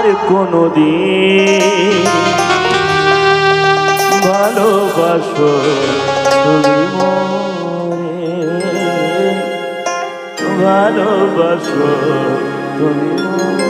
আর কোনো দিন ভালোবাসো তুমি ভালোবাসো তুমি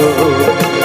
Oh,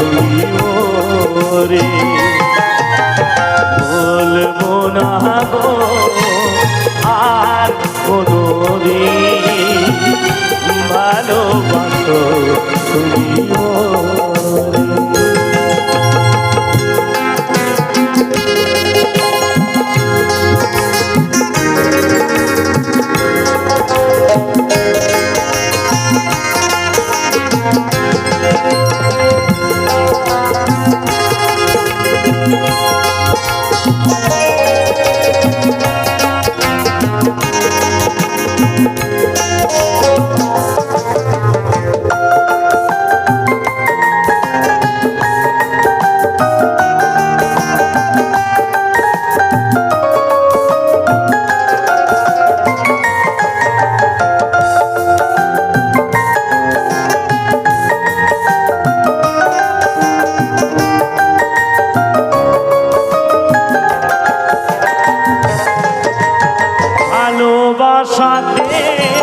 সাথে